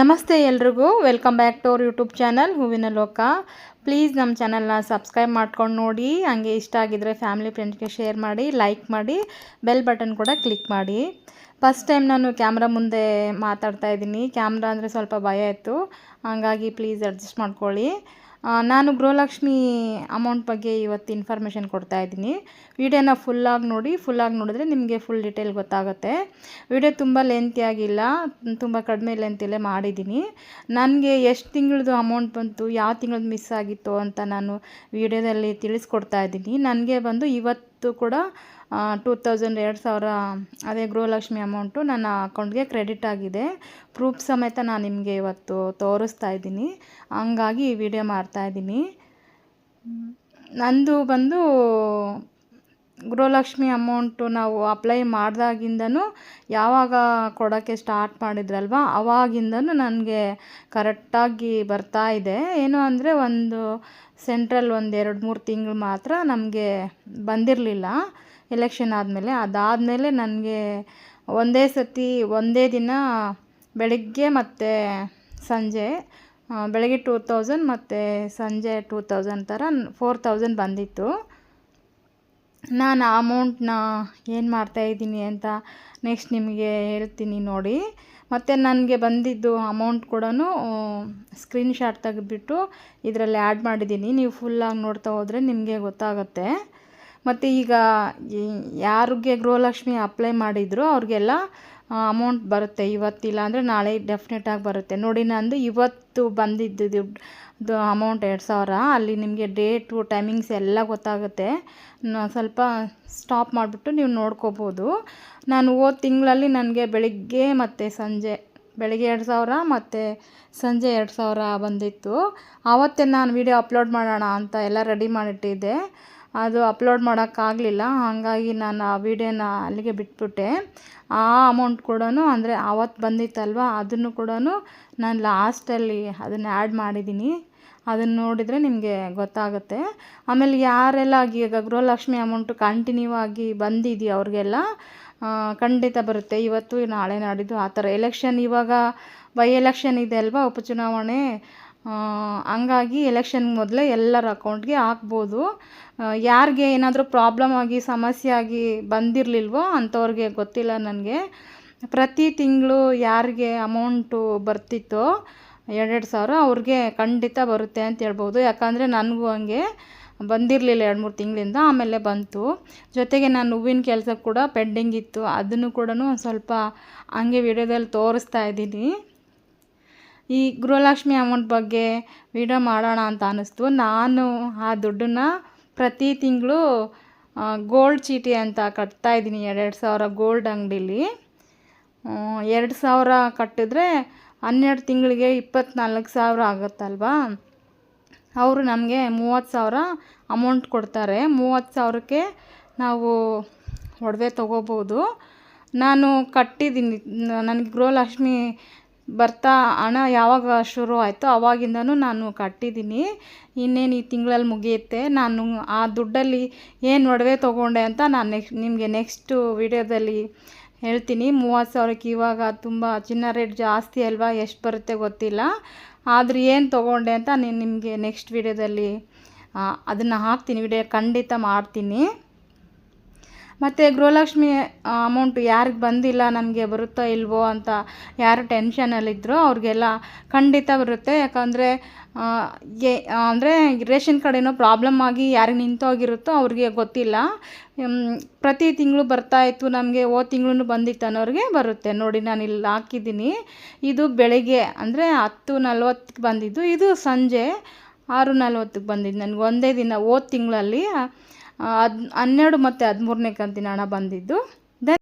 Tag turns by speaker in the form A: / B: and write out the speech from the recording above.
A: ನಮಸ್ತೆ ಎಲ್ರಿಗೂ. Welcome back to our YouTube channel ಹೂವಿನ ಲೋಕ. ಪ್ಲೀಸ್ ನಮ್ಮ ಚಾನಲ್ನ ಸಬ್ಸ್ಕ್ರೈಬ್ ಮಾಡ್ಕೊಂಡು ನೋಡಿ. ಹಂಗೆ ಇಷ್ಟ ಆಗಿದ್ರೆ ಫ್ಯಾಮಿಲಿ ಫ್ರೆಂಡ್ಸ್ಗೆ ಶೇರ್ ಮಾಡಿ ಲೈಕ್ ಮಾಡಿ ಬೆಲ್ ಬಟನ್ ಕೂಡ ಕ್ಲಿಕ್ ಮಾಡಿ. ಫಸ್ಟ್ ಟೈಮ್ ನಾನು ಕ್ಯಾಮ್ರಾ ಮುಂದೆ ಮಾತಾಡ್ತಾ ಇದ್ದೀನಿ. ಕ್ಯಾಮ್ರಾ ಅಂದರೆ ಸ್ವಲ್ಪ ಭಯ ಇತ್ತು. ಹಾಗಾಗಿ ಪ್ಲೀಸ್ ಅಡ್ಜಸ್ಟ್ ಮಾಡ್ಕೊಳ್ಳಿ. ನಾನು ಗೃಹಲಕ್ಷ್ಮಿ ಅಮೌಂಟ್ ಬಗ್ಗೆ ಇವತ್ತು ಇನ್ಫಾರ್ಮೇಷನ್ ಕೊಡ್ತಾ ಇದ್ದೀನಿ. ವಿಡಿಯೋನ ಫುಲ್ಲಾಗಿ ನೋಡಿ ಫುಲ್ಲಾಗಿ ನೋಡಿದ್ರೆ ನಿಮಗೆ ಫುಲ್ ಡೀಟೇಲ್ ಗೊತ್ತಾಗುತ್ತೆ. ವಿಡಿಯೋ ತುಂಬ ಲೆಂತಿ ಆಗಿಲ್ಲ, ತುಂಬ ಕಡಿಮೆ ಲೆಂತಲ್ಲೇ ಮಾಡಿದ್ದೀನಿ. ನನಗೆ ಎಷ್ಟು ತಿಂಗಳದು ಅಮೌಂಟ್ ಬಂತು, ಯಾವ ತಿಂಗಳದ್ದು ಮಿಸ್ ಆಗಿತ್ತು ಅಂತ ನಾನು ವಿಡಿಯೋದಲ್ಲಿ ತಿಳಿಸ್ಕೊಡ್ತಾ ಇದ್ದೀನಿ. ನನಗೆ ಬಂದು ಇವತ್ತು ಕೂಡ ಟೂ ತೌಸಂಡ್ ಎರಡು ಸಾವಿರ ಅದೇ ಗೃಹಲಕ್ಷ್ಮಿ ಅಮೌಂಟು ನನ್ನ ಅಕೌಂಟ್ಗೆ ಕ್ರೆಡಿಟ್ ಆಗಿದೆ. ಪ್ರೂಫ್ ಸಮೇತ ನಾನು ನಿಮಗೆ ಇವತ್ತು ತೋರಿಸ್ತಾ ಇದ್ದೀನಿ. ಹಂಗಾಗಿ ಈ ವಿಡಿಯೋ ಮಾಡ್ತಾ ಇದ್ದೀನಿ. ನಂದು ಬಂದು ಗೃಹಲಕ್ಷ್ಮಿ ಅಮೌಂಟು ನಾವು ಅಪ್ಲೈ ಮಾಡಿದಾಗಿಂದನೂ ಯಾವಾಗ ಕೊಡೋಕ್ಕೆ ಸ್ಟಾರ್ಟ್ ಮಾಡಿದ್ರಲ್ವ, ಅವಾಗಿಂದನೂ ನನಗೆ ಕರೆಕ್ಟಾಗಿ ಬರ್ತಾ ಇದೆ. ಏನು ಅಂದರೆ ಒಂದು ಸೆಂಟ್ರಲ್ ಒಂದು ಎರಡು ಮೂರು ತಿಂಗಳು ಮಾತ್ರ ನಮಗೆ ಬಂದಿರಲಿಲ್ಲ ಎಲೆಕ್ಷನ್ ಆದಮೇಲೆ. ಅದಾದಮೇಲೆ ನನಗೆ ಒಂದೇ ಸತಿ ಒಂದೇ ದಿನ ಬೆಳಿಗ್ಗೆ ಮತ್ತು ಸಂಜೆ ಬೆಳಗ್ಗೆ ಟೂ ತೌಸಂಡ್ ಮತ್ತು ಸಂಜೆ ಟೂ ತೌಸಂಡ್ ಥರ ಫೋರ್ ತೌಸಂಡ್ ಬಂದಿತ್ತು. ನಾನು ಅಮೌಂಟ್ನ ಏನು ಮಾಡ್ತಾಯಿದ್ದೀನಿ ಅಂತ ನೆಕ್ಸ್ಟ್ ನಿಮಗೆ ಹೇಳ್ತೀನಿ ನೋಡಿ. ಮತ್ತು ನನಗೆ ಬಂದಿದ್ದು ಅಮೌಂಟ್ ಕೂಡ ಸ್ಕ್ರೀನ್ಶಾಟ್ ತೆಗೆದ್ಬಿಟ್ಟು ಇದರಲ್ಲಿ ಆ್ಯಡ್ ಮಾಡಿದ್ದೀನಿ. ನೀವು ಫುಲ್ಲಾಗಿ ನೋಡ್ತಾ ಹೋದರೆ ನಿಮಗೆ ಗೊತ್ತಾಗುತ್ತೆ. ಮತ್ತು ಈಗ ಯಾರಿಗೆ ಗೃಹಲಕ್ಷ್ಮಿ ಅಪ್ಲೈ ಮಾಡಿದ್ರು ಅವ್ರಿಗೆಲ್ಲ ಅಮೌಂಟ್ ಬರುತ್ತೆ. ಇವತ್ತಿಲ್ಲ ಅಂದರೆ ನಾಳೆ ಡೆಫಿನೆಟಾಗಿ ಬರುತ್ತೆ. ನೋಡಿ, ನಂದು ಇವತ್ತು ಬಂದಿದ್ದು ದುಡ್ಡು ಅಮೌಂಟ್ ಎರಡು ಸಾವಿರ. ಅಲ್ಲಿ ನಿಮಗೆ ಡೇಟು ಟೈಮಿಂಗ್ಸ್ ಎಲ್ಲ ಗೊತ್ತಾಗುತ್ತೆ. ಸ್ವಲ್ಪ ಸ್ಟಾಪ್ ಮಾಡಿಬಿಟ್ಟು ನೀವು ನೋಡ್ಕೋಬೋದು. ನಾನು ಹೋದ ತಿಂಗಳಲ್ಲಿ ನನಗೆ ಬೆಳಿಗ್ಗೆ ಮತ್ತು ಸಂಜೆ, ಬೆಳಿಗ್ಗೆ ಎರಡು ಸಾವಿರ ಮತ್ತು ಸಂಜೆ ಎರಡು ಸಾವಿರ ಬಂದಿತ್ತು. ಆವತ್ತೇ ನಾನು ವಿಡಿಯೋ ಅಪ್ಲೋಡ್ ಮಾಡೋಣ ಅಂತ ಎಲ್ಲ ರೆಡಿ ಮಾಡಿಟ್ಟಿದ್ದೆ. ಅದು ಅಪ್ಲೋಡ್ ಮಾಡೋಕ್ಕಾಗಲಿಲ್ಲ ಹಾಗಾಗಿ ನಾನು ಆ ವಿಡಿಯೋನ ಅಲ್ಲಿಗೆ ಬಿಟ್ಬಿಟ್ಟೆ. ಆ ಅಮೌಂಟ್ ಕೂಡ ಅಂದರೆ ಆವತ್ತು ಬಂದಿತ್ತಲ್ವ, ಅದನ್ನು ಕೂಡ ನಾನು ಲಾಸ್ಟಲ್ಲಿ ಅದನ್ನು ಆ್ಯಡ್ ಮಾಡಿದ್ದೀನಿ ಅದನ್ನು ನೋಡಿದರೆ ನಿಮಗೆ ಗೊತ್ತಾಗುತ್ತೆ. ಆಮೇಲೆ ಯಾರೆಲ್ಲ ಈಗ ಗೃಹಲಕ್ಷ್ಮಿ ಅಮೌಂಟು ಕಂಟಿನ್ಯೂ ಆಗಿ ಬಂದಿದೆಯೋ ಅವ್ರಿಗೆಲ್ಲ? ಖಂಡಿತ ಬರುತ್ತೆ. ಇವತ್ತು ನಾಳೆ ನಾಡಿದ್ದು ಆ ಥರ ಎಲೆಕ್ಷನ್ ಇವಾಗ ಬೈ ಎಲೆಕ್ಷನ್ ಇದೆ ಅಲ್ವಾ ಉಪಚುನಾವಣೆ? ಹಂಗಾಗಿ ಎಲೆಕ್ಷನ್ ಮೊದಲೇ ಎಲ್ಲರ ಅಕೌಂಟ್ಗೆ ಹಾಕ್ಬೋದು. ಯಾರಿಗೆ ಏನಾದರೂ ಪ್ರಾಬ್ಲಮ್ ಆಗಿ, ಸಮಸ್ಯೆ ಆಗಿ ಬಂದಿರಲಿಲ್ವೋ ಅಂಥವ್ರಿಗೆ ಗೊತ್ತಿಲ್ಲ ನನಗೆ. ಪ್ರತಿ ತಿಂಗಳು ಯಾರಿಗೆ ಅಮೌಂಟು ಬರ್ತಿತ್ತೋ ಎರಡೆರಡು ಸಾವಿರ ಅವ್ರಿಗೆ ಖಂಡಿತ ಬರುತ್ತೆ ಅಂತ ಹೇಳ್ಬೋದು. ಯಾಕಂದರೆ ನನಗೂ ಹಂಗೆ ಬಂದಿರಲಿಲ್ಲ ಎರಡು ಮೂರು ತಿಂಗಳಿಂದ, ಆಮೇಲೆ ಬಂತು. ಜೊತೆಗೆ ನಾನು ಹೂವಿನ ಕೆಲಸ ಕೂಡ ಪೆಂಡಿಂಗ್ ಇತ್ತು. ಅದನ್ನು ಕೂಡ ಒಂದು ಸ್ವಲ್ಪ ಹಂಗೆ ವಿಡಿಯೋದಲ್ಲಿ ತೋರಿಸ್ತಾ ಇದ್ದೀನಿ. ಈ ಗೃಹಲಕ್ಷ್ಮಿ ಅಮೌಂಟ್ ಬಗ್ಗೆ ವಿಡಿಯೋ ಮಾಡೋಣ ಅಂತ ಅನ್ನಿಸ್ತು. ನಾನು ಆ ದುಡ್ಡನ್ನ ಪ್ರತಿ ತಿಂಗಳು ಗೋಲ್ಡ್ ಚೀಟಿ ಅಂತ ಕಟ್ತಾ ಇದ್ದೀನಿ. ಎರಡೆರಡು ಸಾವಿರ ಗೋಲ್ಡ್ ಅಂಗಡೀಲಿ. ಎರಡು ಸಾವಿರ ಕಟ್ಟಿದ್ರೆ ಹನ್ನೆರಡು ತಿಂಗಳಿಗೆ ಇಪ್ಪತ್ತ್ನಾಲ್ಕು ಸಾವಿರ ಆಗುತ್ತಲ್ವಾ? ಅವರು ನಮಗೆ ಮೂವತ್ತು ಸಾವಿರ ಅಮೌಂಟ್ ಕೊಡ್ತಾರೆ. ಮೂವತ್ತು ಸಾವಿರಕ್ಕೆ ನಾವು ಒಡವೆ ತೊಗೋಬೋದು. ನಾನು ಕಟ್ಟಿದ್ದೀನಿ. ನನಗೆ ಗೃಹಲಕ್ಷ್ಮಿ ಬರ್ತಾ ಹಣ ಯಾವಾಗ ಶುರು ಆಯಿತೋ ಆವಾಗಿಂದನೂ ನಾನು ಕಟ್ಟಿದ್ದೀನಿ. ಇನ್ನೇನು ಈ ತಿಂಗಳಲ್ಲಿ ಮುಗಿಯುತ್ತೆ? ನಾನು ಆ ದುಡ್ಡಲ್ಲಿ ಏನು ಒಡವೆ ತೊಗೊಂಡೆ ಅಂತ ನಾನು ನೆಕ್ಸ್ಟ್ ನಿಮಗೆ ನೆಕ್ಸ್ಟು ವಿಡಿಯೋದಲ್ಲಿ ಹೇಳ್ತೀನಿ. ಮೂವತ್ತು ಸಾವಿರಕ್ಕೆ ಇವಾಗ ತುಂಬ ಚಿನ್ನ ರೇಟ್ ಜಾಸ್ತಿ ಅಲ್ವಾ? ಎಷ್ಟು ಬರುತ್ತೆ ಗೊತ್ತಿಲ್ಲ. ಆದರೆ ಏನು ತೊಗೊಂಡೆ ಅಂತ ನಾನು ನಿಮಗೆ ನೆಕ್ಸ್ಟ್ ವಿಡಿಯೋದಲ್ಲಿ ಅದನ್ನು ಹಾಕ್ತೀನಿ. ವಿಡಿಯೋ ಖಂಡಿತ ಮಾಡ್ತೀನಿ. ಮತ್ತು ಗೃಹಲಕ್ಷ್ಮಿ ಅಮೌಂಟ್ ಯಾರಿಗೆ ಬಂದಿಲ್ಲ, ನಮಗೆ ಬರುತ್ತೋ ಇಲ್ವೋ ಅಂತ ಯಾರು ಟೆನ್ಷನಲ್ಲಿದ್ದರೋ ಅವ್ರಿಗೆಲ್ಲ ಖಂಡಿತ ಬರುತ್ತೆ. ಯಾಕಂದರೆ ಅಂದರೆ ರೇಷನ್ ಕಾರ್ಡೇನೋ ಪ್ರಾಬ್ಲಮ್ ಆಗಿ ಯಾರಿಗೆ ನಿಂತೋಗಿರುತ್ತೋ ಅವ್ರಿಗೆ ಗೊತ್ತಿಲ್ಲ. ಪ್ರತಿ ತಿಂಗಳು ಬರ್ತಾಯಿತ್ತು ನಮಗೆ ಓ ತಿಂಗಳು ಬಂದಿತ್ತು ಅನ್ನೋರಿಗೆ ಬರುತ್ತೆ. ನೋಡಿ, ನಾನು ಇಲ್ಲಿ ಹಾಕಿದ್ದೀನಿ. ಇದು ಬೆಳಗ್ಗೆ, ಅಂದರೆ ಹತ್ತು ನಲ್ವತ್ತಕ್ಕೆ ಬಂದಿದ್ದು. ಇದು ಸಂಜೆ ಆರು ನಲ್ವತ್ತಕ್ಕೆ ಬಂದಿದ್ದು. ನನಗೆ ಒಂದೇ ದಿನ ಓದ್ ತಿಂಗಳಲ್ಲಿ ಹದ್ ಹನ್ನೆರಡು ಮತ್ತು ಹದಿಮೂರನೇ ಕಂತಿನ ಹಣ ಬಂದಿದ್ದು.